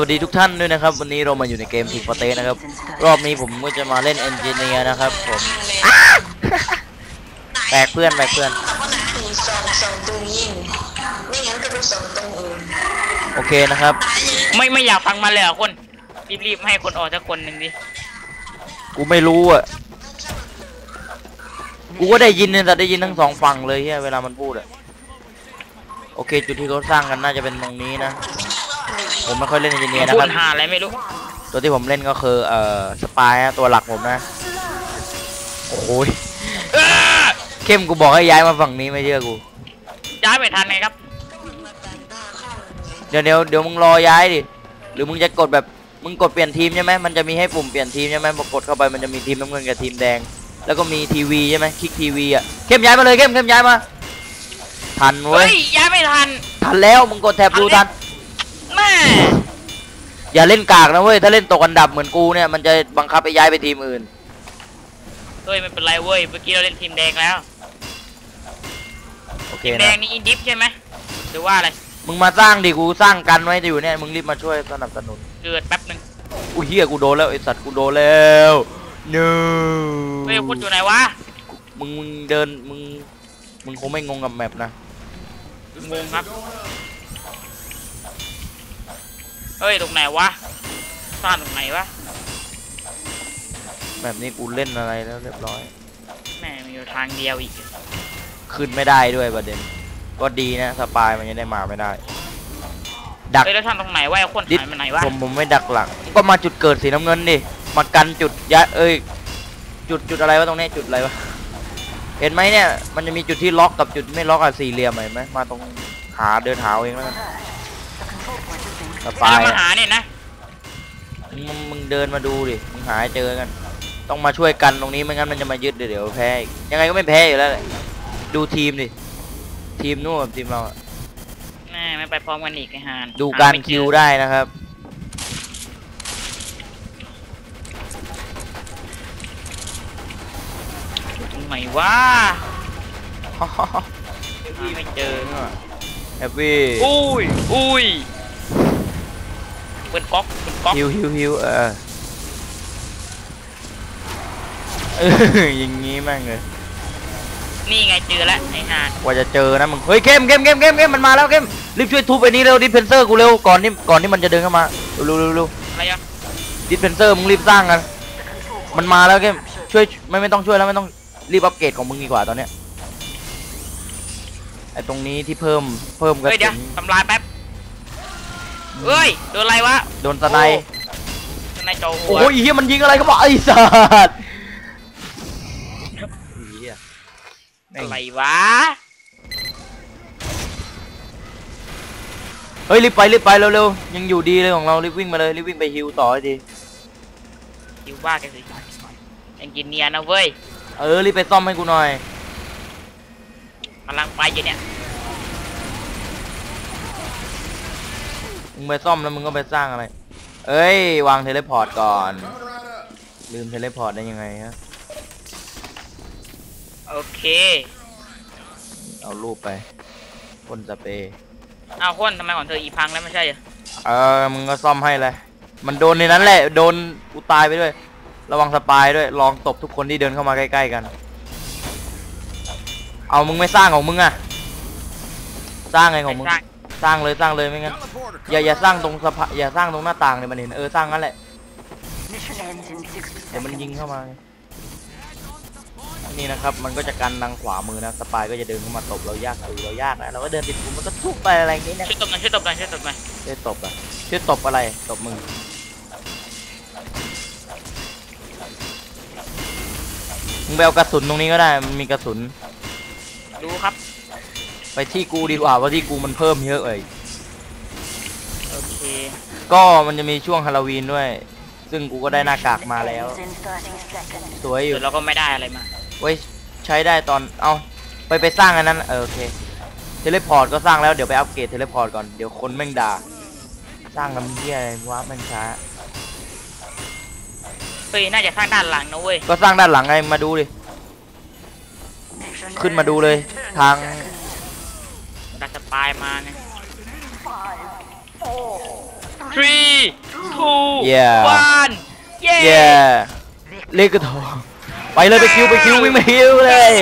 สวัสดีทุกท่านด้วยนะครับ วันนี้เรามาอยู่ในเกมทีมฟอเตนะครับ รอบนี้ผมก็จะมาเล่นเอนจิเนียร์นะครับผมแบกเพื่อนแบกเพื่อนเพราะหนักคือส่องส่องตรงยิงไม่งั้นก็ไปส่องตรงอื่นโอเคนะครับ ไม่ไม่อยากฟังมันเลยเหรอะคนรีบๆให้คนออกสักคนหนึ่งดิกูไม่รู้อะกูก็ได้ยินเนี่ยแต่ได้ยินทั้งสองฝั่งเลยเฮียเวลามันพูดอะโอเค จุดที่เขาสร้างกันน่าจะเป็นตรงนี้นะ ผมไม่ค่อยเล่นเอนจิเนียร์นะพูครัดบ หาอะไรไม่รู้ ตัวที่ผมเล่นก็คือเอ่อสปายตัวหลักผมนะ โอ้โหยเอ้อเข้มกูบอกให้ย้ายมาฝั่งนี้ไม่เชื่อกู ย้ายไปทันไงครับ เดี๋ยวเดี๋ยวเดี๋ยวมึงรอย้ายดิ หรือมึงจะกดแบบมึงกดเปลี่ยนทีมใช่ไหมมันจะมีให้ปุ่มเปลี่ยนทีมใช่ไหมพอกดเข้าไปมันจะมีทีมน้ำเงินกับทีมแดง แล้วก็มีทีวีใช่ไหมคลิกทีวีอะเข้มย้ายมาเลยเข้มเข้มย้ายมา ทันเว้เฮ้ยยย้ายไม่ทัน ทันแล้วมึงกดแท็บดูทันแม่ อย่าเล่นกากนะเว้ย ถ้าเล่นตกอันดับเหมือนกูเนี่ย มันจะบังคับไปย้ายไปทีมอื่น เฮ้ยไม่เป็นไรเว้ย เมื่อกี้เราเล่นทีมแดงแล้ว โอเคทีมแดนะงนี่อินดิฟใช่ไหมหรือว่าอะไร มึงมาสร้างดิกูสร้างกันไว้อยู่เนี่ย มึงรีบมาช่วยสนับสนุน เกิดแป๊บหนึ่งอุ้ยเฮียกูโดนแล้วไอสัตว์กูโดนแล้วเนเฮ้ยพูดอยู่ไหนวะมึงมึงเดินมึงมึงคงไม่งงกับแมปนะงงครับ เฮ้ย ตรงไหนวะสร้างตรงไหนวะ แบบนี้กูเล่นอะไรแล้วเรียบร้อย แม่มีอยู่ทางเดียวอีก ขึ้นไม่ได้ด้วยประเด็น ก็ดีนะ สปายมันยังได้มาไม่ได้ ดักเฮ้ยแล้วทำตรงไหนวะไอ้คนดิหายไปไหนวะ ผมผมไม่ดักหลัง ก็มาจุดเกิดสีน้ำเงินดิ มากันจุดยะเอ้ย จุดจุดอะไรวะตรงนี้จุดอะไรวะ เห็นไหมเนี่ย มันจะมีจุดที่ล็อกกับจุดไม่ล็อกอะสี่เหลี่ยมเห็นไหมมาตรงหาเดินหาเอาเองแล้วกัน สไปปายมาอะหาเนี่ยนะมึงมึงเดินมาดูดิมึงหาให้เจอกัน ต้องมาช่วยกันตรงนี้ไม่งั้นมันจะมายึดเดี๋ยวเดี๋ยวแพ้อีกยังไงก็ไม่แพ้อยู่แล้วแหละดูทีมดิทีมนู่นกับทีมเราอะแม่ไม่ไปพร้อมกันอีกไอ้หานดูหการไม่เจอคิวได้นะครับตรงไหนวะหาไม่เจอแฮปปี้อุ้ยอุ้ยเปิดก๊อกเปิดก๊อกฮิวฮิวฮิวเออเอออย่างงี้แม่งเลยนี่ไงเจอแล้วไอ้ห่านกว่าจะเจอนะมึงเฮ้ยเข้มเข้มเข้มเข้มเข้มมันมาแล้วเข้มรีบช่วยทุบไอ้นี้เร็วดิเพนเซอร์กูเร็วก่อนที่ก่อนที่มันจะเดินเข้ามาเร็วเร็วเร็วอะไรอะดิเพนเซอร์มึงรีบสร้างกันมันมาแล้วเข้มช่วยไม่ไม่ต้องช่วยแล้วไม่ต้องรีบอัปเกรดของมึงดีกว่าตอนเนี้ยไอ้ตรงนี้ที่เพิ่มเพิ่มกระเฮ้ยเดี๋สุยวนทำลายแป๊บ เฮ้ยโดนอะไรวะโดนสไนป์สไนโจหัวโอ้ยเฮียมันยิงอะไรก็บอกไอ้สัตว์เหี้ยแม่งอะไรวะเฮ้ยรีบไปรีบไปเร็วๆยังอยู่ดีเลยของเรารีบวิ่งมาเลยรีบวิ่งไปฮิวต่อให้ดีอยู่ว่ากันสิเอนจิเนียร์นะเว้ยเออรีบไปซ่อมให้กูหน่อยกำลังไปอยู่เนี่ย มึงไปซ่อมแล้วมึงก็ไปสร้างอะไร เอ้ยวางเทเลพอร์ตก่อน ลืมเทเลพอร์ตได้ยังไงฮะ โอเคเอารูปไปพ่นสเปรย์อ้าวคนทำไมของเธออีพังแล้วไม่ใช่เหรอเออ มึงก็ซ่อมให้เลย มันโดนในนั้นแหละ โดนกูตายไปด้วย ระวังสปายด้วย ลองตบทุกคนที่เดินเข้ามาใกล้ๆกัน เอา มึงไม่สร้างของมึงอะ สร้างไงของมึงสร้าง สร้างเลยสร้างเลยไม่งั้นอย่าอย่าสร้างตรงสะพานอย่าสร้างตรงหน้าต่างเลยมันเห็นเออสร้างงั้นแหละเดี๋ยวมันยิงเข้ามาไงนี่นะครับมันก็จะกันทางขวามือนะสปายก็จะเดินเข้ามาตบเรายากเออเรายากนะเราก็เดินติดกูมันก็ทุบไปอะไรอย่างงี้นะช่วยตบหน่อยช่วยตบหน่อยช่วยตบหน่อยช่วยตบอะช่วยตบอะไรตบมึงมึงไปเอากระสุนตรงนี้ก็ได้มันมีกระสุนดูครับ ไปที่กูดีกว่าเพราะที่กูมันเพิ่มเยอะเลยโอเค ก็มันจะมีช่วงฮาโลวีนด้วย ซึ่งกูก็ได้หน้ากากมาแล้ว สวยอยู่ เดี๋ยวเราก็ไม่ได้อะไรมาไว้ใช้ได้ตอน เอาไปไปสร้างอันนั้นเออโอเค เทเลพอร์ตก็สร้างแล้วเดี๋ยวไปอัปเกรดเทเลพอร์ตก่อน เดี๋ยวคนแม่งด่า สร้างน้ำเหี้ยอะไรวะแม่งช้า เฮ้ย น่าจะสร้างด้านหลังนะเว้ย ก็สร้างด้านหลังไงมาดูดิ ขึ้นมาดูเลยทาง ดักสปายมาไง three two Yeah. one เย้เย้เล็กกระโถไปเลยไปคิวไปคิววิ่งไปคิวเลย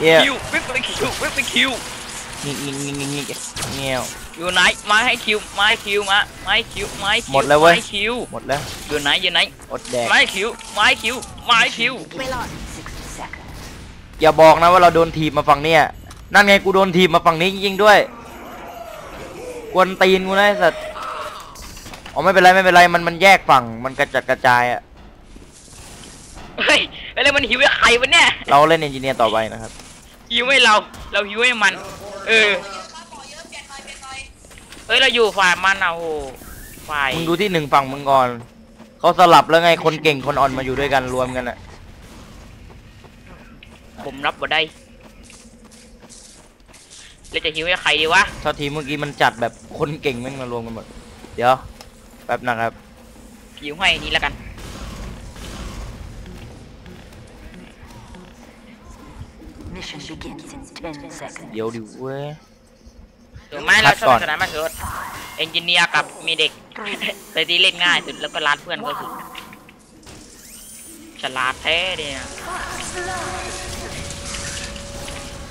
เย้คิววิ่งไปคิววิ่งไปคิวงิกงิกงิกงิกงิกเงี้ยว อยู่ไหนมาให้คิวมาให้คิวมามาให้คิวมาให้คิวหมดแล้วเว้ยาให้คิวหมดแล้วอยู่ไหนอยู่ไหนอดแดกมาให้คิวมาให้คิวมาให้คิวอย่าบอกนะว่าเราโดนทีบมาฝั่งเนี้ย นั่นไงกูโดนทีบมาฝั่งนี้จริงๆด้วย กวนตีนกูนะไอ้สัตว์อ๋อไม่เป็นไรไม่เป็นไรมันมันแยกฝั่งมันกระจัดกระจายอะเฮ้ยอะไรมันหิวให้ใครวะเนี่ยเราเล่นเอนจิเนียร์ต่อไปนะครับหิวให้เรา เราหิวให้มัน เออเฮ้ยเราอยู่ฝ่ายมันอะโหฝ่ายมึงดูที่หนึ่งฝั่งมึงก่อนเขาสลับแล้วไงคนเก่งคนอ่อนมาอยู่ด้วยกันรวมกันอะผมรับบ่ได้ เราจะหิวให้ใครดีวะถ้าทีมเมื่อกี้มันจัดแบบคนเก่งแม่งมารวมกันหมด เดี๋ยวแป๊บนะครับหิวให้นี่แล้วกัน Mission begins in 10 seconds. เดี๋ยวดิเว้ย ถูกไหมเราชก่ออบนสนามมาสุดเอนจิเนียร์กับมีเด็กแต่ที่เล่นง่ายสุดแล้วก็ร้านเพื่อนก็สุดฉลาดแท้เนี่ย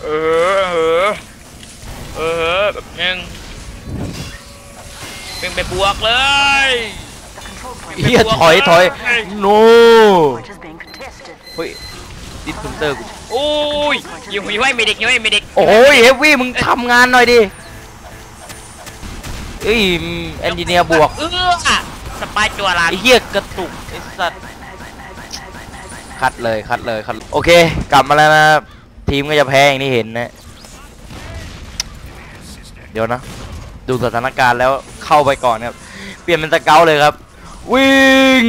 เออเออ เออแบบนึงเป็นไปบวกเลย The control point เฮียถอยถอยโน point is being contested. เฮ้ยดิสเพนเตอร์กูโอ้ยหิวหิวให้มีเด็กหิวให้มีเด็กโอ้ยเฮฟวี่มึงทำงานหน่อยดิเอ้ยเอนจิเนียร์บวกเออสปายจัวลานไอ้เหี้ยกระตุกไอ้สัตว์คัดเลยคัดเลยคัดโอเค กลับมาแล้วนะทีมก็จะแพ้อย่างที่เห็นนะ เดี๋ยวนะ ดูสถานการณ์แล้วเข้าไปก่อนครับ เปลี่ยนเป็นสเกลเลยครับ วิ่ง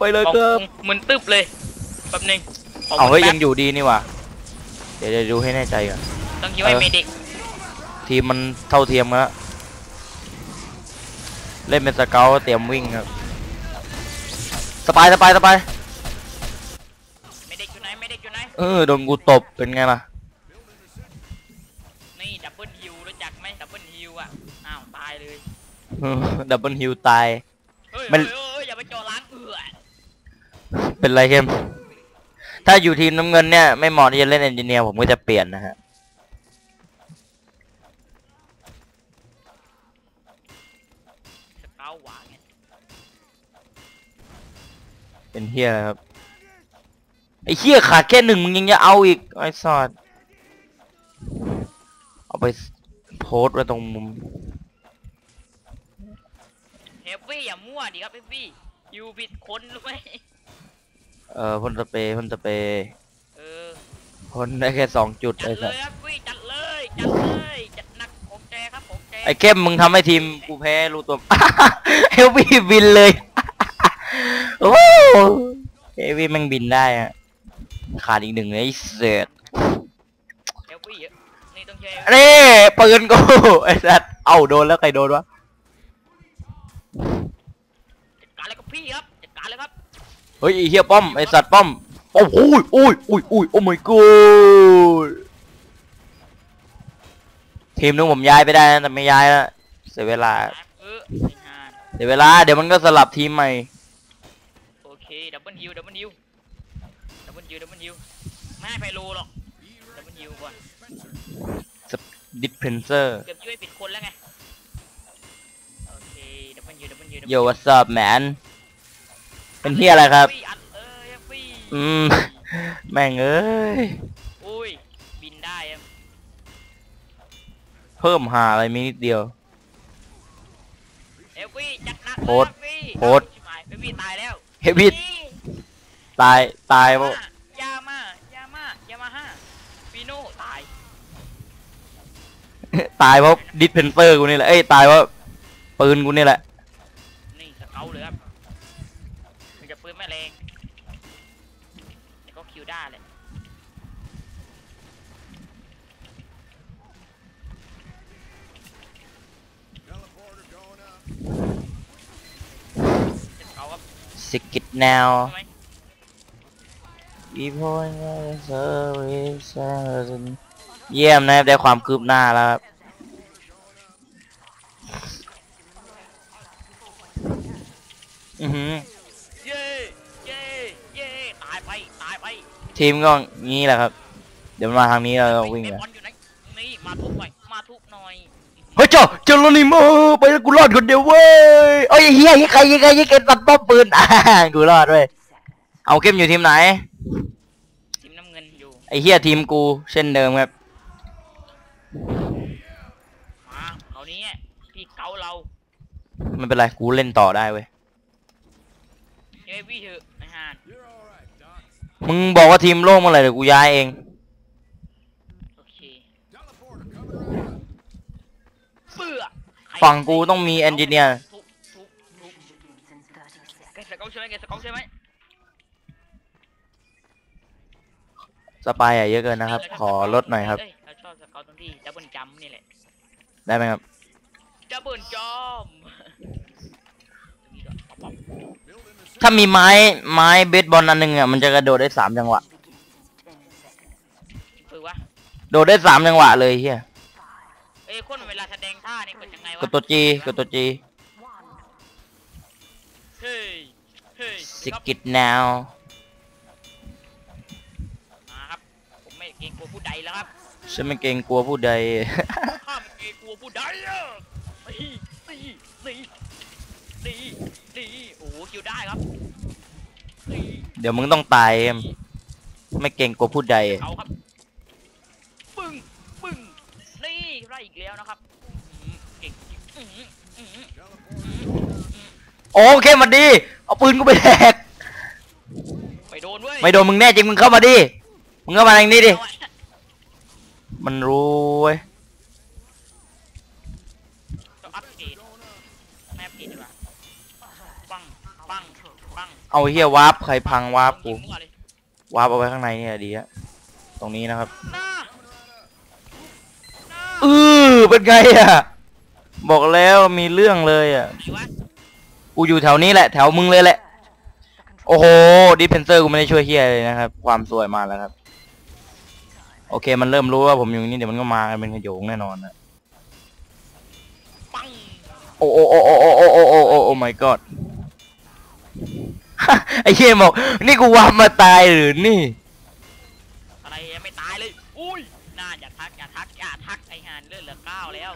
ไปเลยของครับมึนตึ๊บเลยแป๊บนึงขเอาเฮ้ยมึนแป๊บยังอยู่ดีนี่หว่ะเดี๋ยวเดี๋ยวดูให้แน่ใจก่อนต้องหิวให้เออมีเด็กทีมมันเท่าเทียมกันแล้วเล่นเป็นสเกลเตรียมวิ่งครับสบายสบายสบายมีเด็กอยู่ไหนมีเด็กอยู่ไหนเออโดนกูตบเป็นไงล่ะ รู้จักไหมดับเบิลฮิวอะอ้าวตายเลยดับเบิลฮิวตาย เฮ้ยมัน เฮ้ยเฮ้ยอย่าไปจ่อล้างเอือเป็นไรเข้มถ้าอยู่ทีมน้ำเงินเนี่ยไม่เหมาะที่จะเล่นเอนจิเนียร์ผมก็จะเปลี่ยนนะฮะ สเกาหวานไงเป็นเฮียอะไรครับ ไอ้เฮียขาดแค่หนึ่งมึงยังจะเอาอีกไอ้สอด เอาไป โพสต์ไว้ตรงมุม เฮฟวี่อย่ามั่วดิครับเฮฟวี่ฮิวผิดคนรู้ไหมเอ่อพ่นสเปรย์พ่นสเปรย์เออพ่นได้แค่สองจุดจัไอ้ดเลสัสยครับวี่จัดเลยจัดเลยจัดหนักของแจครับของแจไอ้เข้มมึงทำให้ทีมกูแพ้รู้ตัว เฮลวี่บินเลย โอ้เฮลวี่แม่งบินได้อะขาดอีกหนึ่งเลยไอ้เสือกเฮฟวี่เยอะ นี่ต้องแชร์นี่ปืนกูไอ้สัสเอ้าโดนแล้วใครโดนวะจัดการเลยครับพี่ครับจัดการเลยครับเฮ้ยไอ้เฮียป้อมไอ้สัตว์ป้อมโอ้โหโอ้ยโอ้ยโอ้ยโอ้ my god ทีมนึงผมย้ายไปได้นะแต่ไม่ย้ายแล้วเสียเวลาเออไอ้ห่าเสียเวลาเดี๋ยวมันก็สลับทีมใหม่โอเคดับเบิลฮิวดับเบิลฮิวดับเบิลฮิวดับเบิลฮิวไม่ให้ไพโลหรอกดับเบิลฮิวก่อน ดิสเพนเซอร์เกือบช่วยปิดคนแล้วไง โอเคดับเบิลยูดับเบิลยูโย what's up man เป็นเฮียอะไรครับอัดเอ้ยฟี่อืม แม่งเอ้ย อุ้ย บินได้อะเพิ่มหาอะไรมีนิดเดียว เอฟวี่จัดหนักโพสต์เลยโพสต์ เอฟวี่ตายแล้วเฮฟวี่ตาย ตายเพราะ ยามายามายามาฮ่าฟีโน่ตาย ตายเพราะดิสเพนเซอร์กูนี่แหละ เอ้ยตายเพราะปืนกูนี่แหละ นี่สเกลเลยครับถึงจะปืนแม่แรงแต่ก็คิวได้เลยสเกลครับสิกิตแนวใช่ไหมอีพอย เซอร์วิสเยี่ยมนะครับได้ความคืบหน้าแล้วครับอือหือเย้เย้เย้ตายไปตายไปทีมก็งี้แหละครับ เดี๋ยวมันมาทางนี้เราก็วิ่งไอ้เลยบอลอยู่ไหนนี่มาทุบหน่อยมาทุบหน่อยเฮ้ยเจ้าเจ้าโรนิโมไปแล้วกูรอดคนเดียวเว้ยเอ้ยไอ้เฮียยิงใครยิงใครยิงใครตัดป้อมปืนอ่ากูรอดเว้ยเอาเข้มอยู่ทีมไหนทีมน้ำเงินอยู่ไอ้เฮียทีมกูเช่นเดิมครับ มาเอานี้พี่เกาเราไม่เป็นไรกูเล่นต่อได้เว้ยเย้พี่เถอะไอ้ห่านมึงบอกว่าทีมโล่งเมื่อไหร่เดี๋ยวกูย้ายเองโอเคเบื่อใครฝั่งกูต้องมีเอนจิเนียร์ทุบทุบทุบ Begins in 30แก seconds. สเกลใช่ไหมแกสเกลใช่ไหมสปายอะเยอะเกินนะครับ ขอลดหน่อยครับเอ้เราชอบสเกลตรงที่ดับเบิลจัมนี่แหละได้ไหมครับดับเบิลจัมนี่ด้วยป๊อปถ้ามีไม้ไม้เบสบอลอันหนึงอะมันจะกระโดดได้สามจังหวะ Begins in 10 seconds. ๆฝึกวะโดดได้สามจังหวะเลยเฮียเอ้ยคนเวลาแสดงท่านี่กดยังไงวะกดตัวจีกดตัวจี One. เฮ้ยเฮ้ยสกิดแนวมาครับผมไม่เกรงกลัวผู้ใดแล้วครับ ฉันไม่เกรงกลัวผู้ใดห้ามเกรงกลัวผู้ใดอะนี่นี่นี่นี่นี่โอ้โหคิวได้ครับนี่เดี๋ยวมึงต้องตายเอ็มไม่เกรงกลัวผู้ใด เขาครับ ปึ้งปึ้งนี่ได้อีกแล้วนะครับอืมเก่งจริงอื้อหืออื้อหือโอเคมาดี เอาปืนกูไปแทกไปโดนเว้ยไม่โดนมึงแน่จริงมึงเข้ามาดิ มึงเข้ามาทางนี้ดิ มันรู้เว้ยต้องอัปเกรดไม่อัปเกรดดีกว่าปังปังปังเอาเฮียวาร์ปใครพังวาร์ปกูยิงมั่วเลยวาร์ปเอาไว้ข้างในเนี่ยดีอะตรงนี้นะครับหน้าหน้าเออเป็นไงอะบอกแล้วมีเรื่องเลยอะไหนวะกูอยู่แถวนี้แหละแถวมึงเลยแหละโอ้โหดิเพนเซอร์กูไม่ได้ช่วยเฮียเลยนะครับ ความสวยมาแล้วครับ โอเค มันเริ่มรู้ว่าผมอยู่นี่เดี๋ยวมันก็มาเป็นกระโยงแน่นอนนะโอ้โอ้โอ้โอ้โอ้โอ้โอ้โอ้โอ้ my god ไอ้เชี่ยบอกนี่กูวามาตายหรือนี่ อะไรยังไม่ตายเลย อุ้ยน่าอย่าทักอย่าทักอย่าทักไอ้หานเลือดเหลือเก้าแล้ว